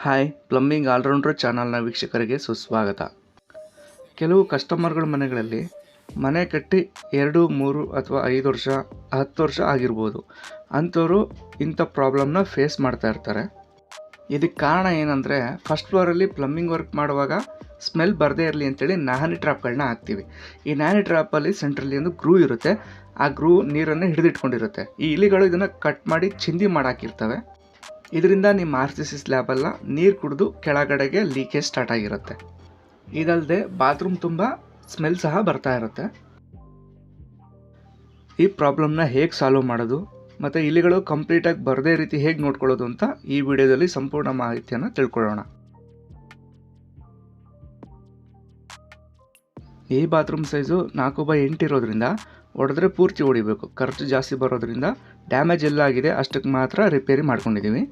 Hi, plumbing allrounder ಚಾನಲ್ನ ವೀಕ್ಷಕರಿಗೆ ಸುಸ್ವಾಗತ. ಕೆಲವು ಕಸ್ಟಮರ್ಗಳ ಮನೆಗಳಲ್ಲಿ ಮನೆ ಕಟ್ಟಿ ಎರಡು, ಮೂರು ಅಥವಾ ಐದು ವರ್ಷ, ಹತ್ತು ವರ್ಷ ಆಗಿರ್ಬೋದು. ಅಂಥವರು ಇಂಥ ಪ್ರಾಬ್ಲಮ್ನ ಫೇಸ್ ಮಾಡ್ತಾ ಇರ್ತಾರೆ. ಇದಕ್ಕೆ ಕಾರಣ ಏನಂದರೆ, ಫಸ್ಟ್ ಫ್ಲೋರಲ್ಲಿ ಪ್ಲಂಬಿಂಗ್ ವರ್ಕ್ ಮಾಡುವಾಗ ಸ್ಮೆಲ್ ಬರದೇ ಇರಲಿ ಅಂತೇಳಿ ನಾನಿ ಟ್ರಾಪ್ಗಳನ್ನ ಹಾಕ್ತೀವಿ. ಈ ನಾನಿ ಟ್ರಾಪಲ್ಲಿ ಸೆಂಟ್ರಲ್ಲಿ ಒಂದು ಗ್ರೂ ಇರುತ್ತೆ. ಆ ಗ್ರೂ ನೀರನ್ನು ಹಿಡಿದಿಟ್ಕೊಂಡಿರುತ್ತೆ. ಈ ಇಲಿಗಳು ಇದನ್ನು ಕಟ್ ಮಾಡಿ ಚಿಂದಿ ಮಾಡಾಕಿರ್ತವೆ. ಇದರಿಂದ ನಿಮ್ಮ ಆರ್ ಸಿ ಸಿ ಸ್ಲ್ಯಾಬೆಲ್ಲ ನೀರು ಕುಡಿದು ಕೆಳಗಡೆಗೆ ಲೀಕೇಜ್ ಸ್ಟಾರ್ಟ್ ಆಗಿರುತ್ತೆ. ಇದಲ್ಲದೆ ಬಾತ್ರೂಮ್ ತುಂಬ ಸ್ಮೆಲ್ ಸಹ ಬರ್ತಾ ಇರುತ್ತೆ. ಈ ಪ್ರಾಬ್ಲಮ್ನ ಹೇಗೆ ಸಾಲ್ವ್ ಮಾಡೋದು, ಮತ್ತು ಇಲ್ಲಿಗಳು ಕಂಪ್ಲೀಟಾಗಿ ಬರದೇ ರೀತಿ ಹೇಗೆ ನೋಡ್ಕೊಳ್ಳೋದು ಅಂತ ಈ ವಿಡಿಯೋದಲ್ಲಿ ಸಂಪೂರ್ಣ ಮಾಹಿತಿಯನ್ನು ತಿಳ್ಕೊಳ್ಳೋಣ. ಈ ಬಾತ್ರೂಮ್ ಸೈಜು ನಾಲ್ಕು ಬೈ ಎಂಟು ಇರೋದ್ರಿಂದ ಹೊಡೆದ್ರೆ ಪೂರ್ತಿ ಹೊಡಿಬೇಕು. ಖರ್ಚು ಜಾಸ್ತಿ ಬರೋದ್ರಿಂದ ಡ್ಯಾಮೇಜ್ ಎಲ್ಲ ಆಗಿದೆ. ಅಷ್ಟಕ್ಕೆ ಮಾತ್ರ ರಿಪೇರಿ ಮಾಡ್ಕೊಂಡಿದ್ದೀವಿ.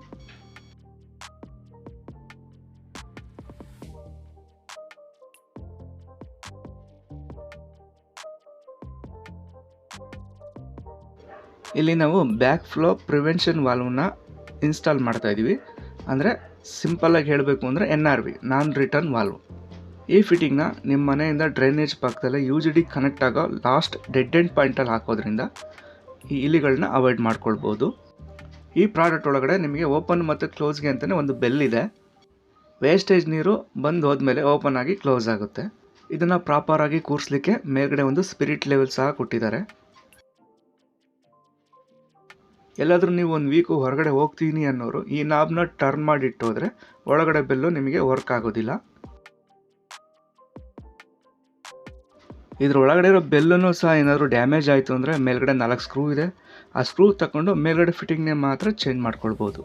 ಇಲ್ಲಿ ನಾವು ಬ್ಯಾಕ್ ಫ್ಲೋ ಪ್ರಿವೆನ್ಷನ್ ವಾಲ್ವನ್ನ ಇನ್ಸ್ಟಾಲ್ ಮಾಡ್ತಾ ಇದ್ದೀವಿ ಅಂದರೆ ಸಿಂಪಲ್ಲಾಗಿ ಹೇಳಬೇಕು ಅಂದರೆ N R V non return valve ಈ ಫಿಟ್ಟಿಂಗ್ನ ನಿಮ್ಮ ಮನೆಯಿಂದ ಡ್ರೈನೇಜ್ ಪಕ್ಕದಲ್ಲೇ ಯು ಜಿ ಡಿ ಕನೆಕ್ಟ್ ಆಗೋ ಲಾಸ್ಟ್ ಡೆಡ್ ಎಂಡ್ ಪಾಯಿಂಟಲ್ಲಿ ಹಾಕೋದ್ರಿಂದ ಈ ಇಲಿಗಳನ್ನ ಅವಾಯ್ಡ್ ಮಾಡ್ಕೊಳ್ಬೋದು. ಈ ಪ್ರಾಡಕ್ಟ್ ಒಳಗಡೆ ನಿಮಗೆ ಓಪನ್ ಮತ್ತು ಕ್ಲೋಸ್ಗೆ ಅಂತಲೇ ಒಂದು ಬೆಲ್ ಇದೆ. ವೇಸ್ಟೇಜ್ ನೀರು ಬಂದು ಹೋದ್ಮೇಲೆ ಓಪನ್ ಆಗಿ ಕ್ಲೋಸ್ ಆಗುತ್ತೆ. ಇದನ್ನು ಪ್ರಾಪರಾಗಿ ಕೂರಿಸ್ಲಿಕ್ಕೆ ಮೇಲ್ಗಡೆ ಒಂದು ಸ್ಪಿರಿಟ್ ಲೆವೆಲ್ ಸಹ ಕೊಟ್ಟಿದ್ದಾರೆ. ಎಲ್ಲಾದರೂ ನೀವು ಒಂದು ವೀಕು ಹೊರಗಡೆ ಹೋಗ್ತೀನಿ ಅನ್ನೋರು ಈ ನಾಬ್ನ ಟರ್ನ್ ಮಾಡಿ ಹೋದರೆ ಒಳಗಡೆ ಬೆಲ್ಲು ನಿಮಗೆ ವರ್ಕ್ ಆಗೋದಿಲ್ಲ. ಇದ್ರ ಒಳಗಡೆ ಇರೋ ಬೆಲ್ಲೂ ಸಹ ಏನಾದರೂ ಡ್ಯಾಮೇಜ್ ಆಯಿತು ಅಂದರೆ ಮೇಲ್ಗಡೆ ನಾಲ್ಕು ಸ್ಕ್ರೂ ಇದೆ. ಆ ಸ್ಕ್ರೂ ತಗೊಂಡು ಮೇಲ್ಗಡೆ ಫಿಟ್ಟಿಂಗ್ನೇ ಮಾತ್ರ ಚೇಂಜ್ ಮಾಡ್ಕೊಳ್ಬೋದು.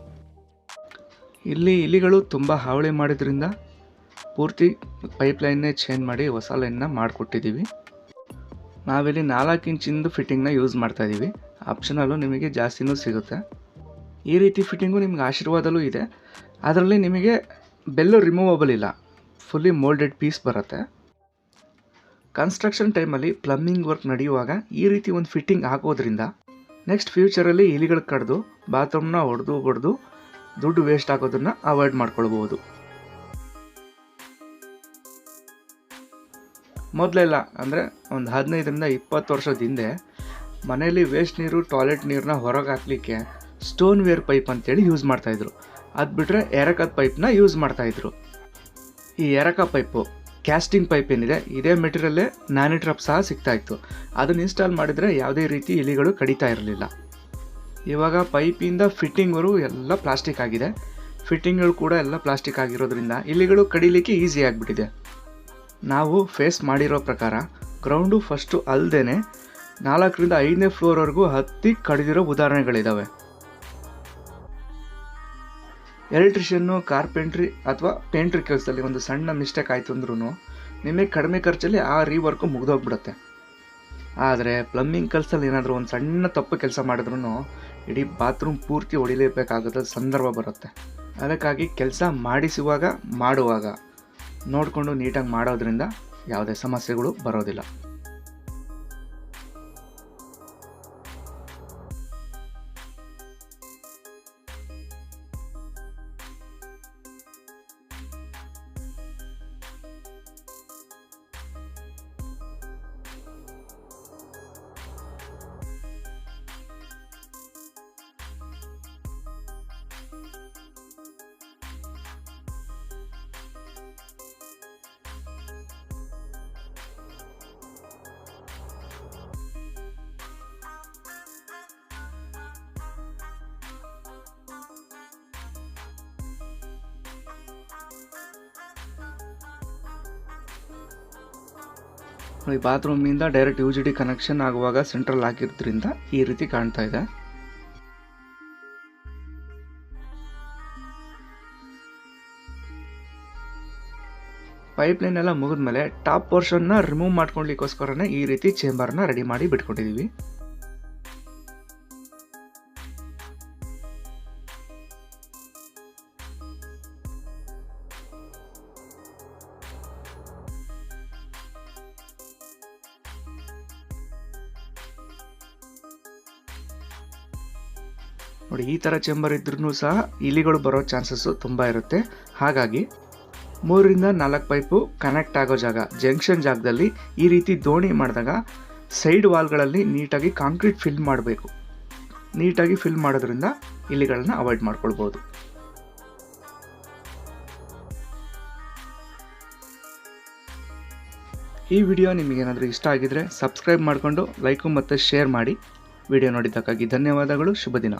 ಇಲ್ಲಿ ಇಲಿಗಳು ತುಂಬ ಹಾವಳಿ ಮಾಡಿದ್ರಿಂದ ಪೂರ್ತಿ ಪೈಪ್ ಲೈನ್ನೇ ಚೇಂಜ್ ಮಾಡಿ ಹೊಸ ಲೈನ್ನ ಮಾಡಿಕೊಟ್ಟಿದ್ದೀವಿ ನಾವಿಲ್ಲಿ ನಾಲ್ಕು ಇಂಚಿಂದು ಫಿಟ್ಟಿಂಗ್ನ ಯೂಸ್ ಮಾಡ್ತಾಯಿದ್ದೀವಿ ಆಪ್ಷನಲ್ಲೂ ನಿಮಗೆ ಜಾಸ್ತಿನೂ ಸಿಗುತ್ತೆ. ಈ ರೀತಿ ಫಿಟ್ಟಿಂಗು ನಿಮ್ಗೆ ಆಶೀರ್ವಾದಲ್ಲೂ ಇದೆ. ಅದರಲ್ಲಿ ನಿಮಗೆ ಬೆಲ್ಲು ರಿಮೂವಬಲ್ ಇಲ್ಲ. ಫುಲ್ಲಿ ಮೋಲ್ಡೆಡ್ ಪೀಸ್ ಬರುತ್ತೆ. ಕನ್ಸ್ಟ್ರಕ್ಷನ್ ಟೈಮಲ್ಲಿ ಪ್ಲಮ್ಮಿಂಗ್ ವರ್ಕ್ ನಡೆಯುವಾಗ ಈ ರೀತಿ ಒಂದು ಫಿಟ್ಟಿಂಗ್ ಹಾಕೋದ್ರಿಂದ ನೆಕ್ಸ್ಟ್ ಫ್ಯೂಚರಲ್ಲಿ ಇಲಿಗಳು ಕಡ್ದು ಬಾತ್ರೂಮ್ನ ಹೊಡೆದು ಹೊಡೆದು ದುಡ್ಡು ವೇಸ್ಟ್ ಆಗೋದನ್ನು ಅವಾಯ್ಡ್ ಮಾಡ್ಕೊಳ್ಬೋದು. ಮೊದಲೆಲ್ಲ ಅಂದರೆ ಒಂದು ಹದಿನೈದರಿಂದ ಇಪ್ಪತ್ತು ವರ್ಷದ ಹಿಂದೆ ಮನೆಯಲ್ಲಿ ವೇಸ್ಟ್ ನೀರು ಟಾಯ್ಲೆಟ್ ನೀರನ್ನ ಹೊರಗೆ ಹಾಕಲಿಕ್ಕೆ ಸ್ಟೋನ್ ವೇರ್ ಪೈಪ್ ಅಂತೇಳಿ ಯೂಸ್ ಮಾಡ್ತಾಯಿದ್ರು ಅದು ಬಿಟ್ಟರೆ ಎರಕದ ಪೈಪ್ನ ಯೂಸ್ ಮಾಡ್ತಾಯಿದ್ರು ಈ ಎರಕ ಪೈಪು ಕ್ಯಾಸ್ಟಿಂಗ್ ಪೈಪ್ ಏನಿದೆ, ಇದೇ ಮೆಟೀರಿಯಲ್ಲೇ ನ್ಯಾನಿಟ್ರಪ್ ಸಹ ಸಿಗ್ತಾ ಇತ್ತು. ಅದನ್ನು ಇನ್ಸ್ಟಾಲ್ ಮಾಡಿದರೆ ಯಾವುದೇ ರೀತಿ ಇಲಿಗಳು ಕಡಿತಾ ಇರಲಿಲ್ಲ. ಇವಾಗ ಪೈಪಿಂದ ಫಿಟ್ಟಿಂಗ್ವರು ಎಲ್ಲ ಪ್ಲಾಸ್ಟಿಕ್ ಆಗಿದೆ. ಫಿಟ್ಟಿಂಗ್ಗಳು ಕೂಡ ಎಲ್ಲ ಪ್ಲಾಸ್ಟಿಕ್ ಆಗಿರೋದ್ರಿಂದ ಇಲಿಗಳು ಕಡಿಲಿಕ್ಕೆ ಈಸಿ ಆಗಿಬಿಟ್ಟಿದೆ. ನಾವು ಫೇಸ್ ಮಾಡಿರೋ ಪ್ರಕಾರ ಗ್ರೌಂಡು ಫಸ್ಟು ಅಲ್ಲದೇ ನಾಲ್ಕರಿಂದ ಐದನೇ ಫ್ಲೋರ್ವರೆಗೂ ಹತ್ತಿ ಕಡಿದಿರೋ ಉದಾಹರಣೆಗಳಿದ್ದಾವೆ ಎಲೆಕ್ಟ್ರಿಷಿಯನ್ನು, ಕಾರ್ಪೆಂಟ್ರಿ ಅಥವಾ ಪೇಂಟ್ರಿ ಕೆಲಸದಲ್ಲಿ ಒಂದು ಸಣ್ಣ ಮಿಸ್ಟೇಕ್ ಆಯಿತು ಅಂದ್ರೂ ನಿಮಗೆ ಕಡಿಮೆ ಖರ್ಚಲ್ಲಿ ಆ ರೀವರ್ಕು ಮುಗಿದೋಗ್ಬಿಡುತ್ತೆ. ಆದರೆ ಪ್ಲಂಬಿಂಗ್ ಕೆಲಸದಲ್ಲಿ ಏನಾದರೂ ಒಂದು ಸಣ್ಣ ತಪ್ಪು ಕೆಲಸ ಮಾಡಿದ್ರೂ ಇಡೀ ಬಾತ್ರೂಮ್ ಪೂರ್ತಿ ಹೊಡಿಲೇಬೇಕಾಗದ ಸಂದರ್ಭ ಬರುತ್ತೆ. ಅದಕ್ಕಾಗಿ ಕೆಲಸ ಮಾಡಿಸುವಾಗ, ಮಾಡುವಾಗ ನೋಡಿಕೊಂಡು ನೀಟಾಗಿ ಮಾಡೋದ್ರಿಂದ ಯಾವುದೇ ಸಮಸ್ಯೆಗಳು ಬರೋದಿಲ್ಲ. ಈ ಬಾತ್ರೂಮಿಂದ direct U G D connection ಆಗುವಾಗ ಸೆಂಟ್ರಲ್ ಆಗಿರೋದ್ರಿಂದ ಈ ರೀತಿ ಕಾಣ್ತಾ ಇದೆ. ಪೈಪ್ಲೈನ್ ಎಲ್ಲ ಮುಗಿದ್ಮೇಲೆ ಟಾಪ್ ಪೋರ್ಷನ್ನ ರಿಮೂವ್ ಮಾಡ್ಕೊಳ್ಲಿಕ್ಕೋಸ್ಕರನೇ ಈ ರೀತಿ ಚೇಂಬರ್ನ ರೆಡಿ ಮಾಡಿ ಬಿಟ್ಕೊಂಡಿದ್ದೀವಿ ನೋಡಿ, ಈ ಥರ ಚೇಂಬರ್ ಇದ್ರೂ ಸಹ ಇಲಿಗಳು ಬರೋ ಚಾನ್ಸಸ್ಸು ತುಂಬ ಇರುತ್ತೆ. ಹಾಗಾಗಿ ಮೂರರಿಂದ ನಾಲ್ಕು ಪೈಪು ಕನೆಕ್ಟ್ ಆಗೋ ಜಾಗ ಜಂಕ್ಷನ್ ಜಾಗದಲ್ಲಿ ಈ ರೀತಿ ದೋಣಿ ಮಾಡಿದಾಗ ಸೈಡ್ ವಾಲ್ಗಳಲ್ಲಿ ನೀಟಾಗಿ ಕಾಂಕ್ರೀಟ್ ಫಿಲ್ ಮಾಡಬೇಕು. ನೀಟಾಗಿ ಫಿಲ್ ಮಾಡೋದ್ರಿಂದ ಇಲಿಗಳನ್ನ ಅವಾಯ್ಡ್ ಮಾಡ್ಕೊಳ್ಬೋದು. ಈ ವಿಡಿಯೋ ನಿಮಗೇನಾದರೂ ಇಷ್ಟ ಆಗಿದ್ರೆ ಸಬ್ಸ್ಕ್ರೈಬ್ ಮಾಡಿಕೊಂಡು ಲೈಕು ಮತ್ತು ಶೇರ್ ಮಾಡಿ. ವಿಡಿಯೋ ನೋಡಿದ್ದಕ್ಕಾಗಿ ಧನ್ಯವಾದಗಳು ಶುಭ ದಿನ